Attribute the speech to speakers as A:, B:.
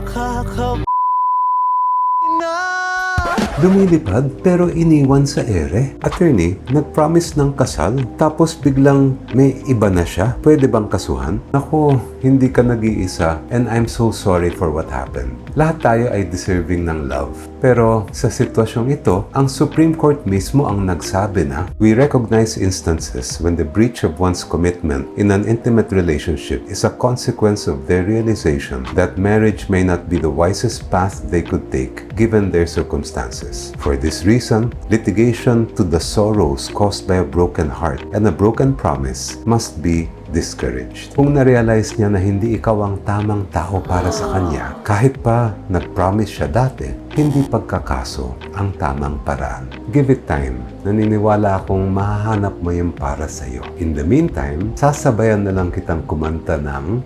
A: makaka... na
B: Lumilipad pero iniwan sa ere. Attorney, nag-promise ng kasal tapos biglang may iba na siya. Pwede bang kasuhan? Ako, hindi ka nag-iisa and I'm so sorry for what happened. Lahat tayo ay deserving ng love. Pero sa sitwasyong ito, ang Supreme Court mismo ang nagsabi na we recognize instances when the breach of one's commitment in an intimate relationship is a consequence of their realization that marriage may not be the wisest path they could take given their circumstances. For this reason, litigation to the sorrows caused by a broken heart and a broken promise must be discouraged. Kung na-realize niya na hindi ikaw ang tamang tao para sa kanya, kahit pa nag-promise siya dati, hindi pagkakaso ang tamang paraan. Give it time. Naniniwala akong mahahanap mo yung para sa'yo. In the meantime, sasabayan na lang kitang kumanta ng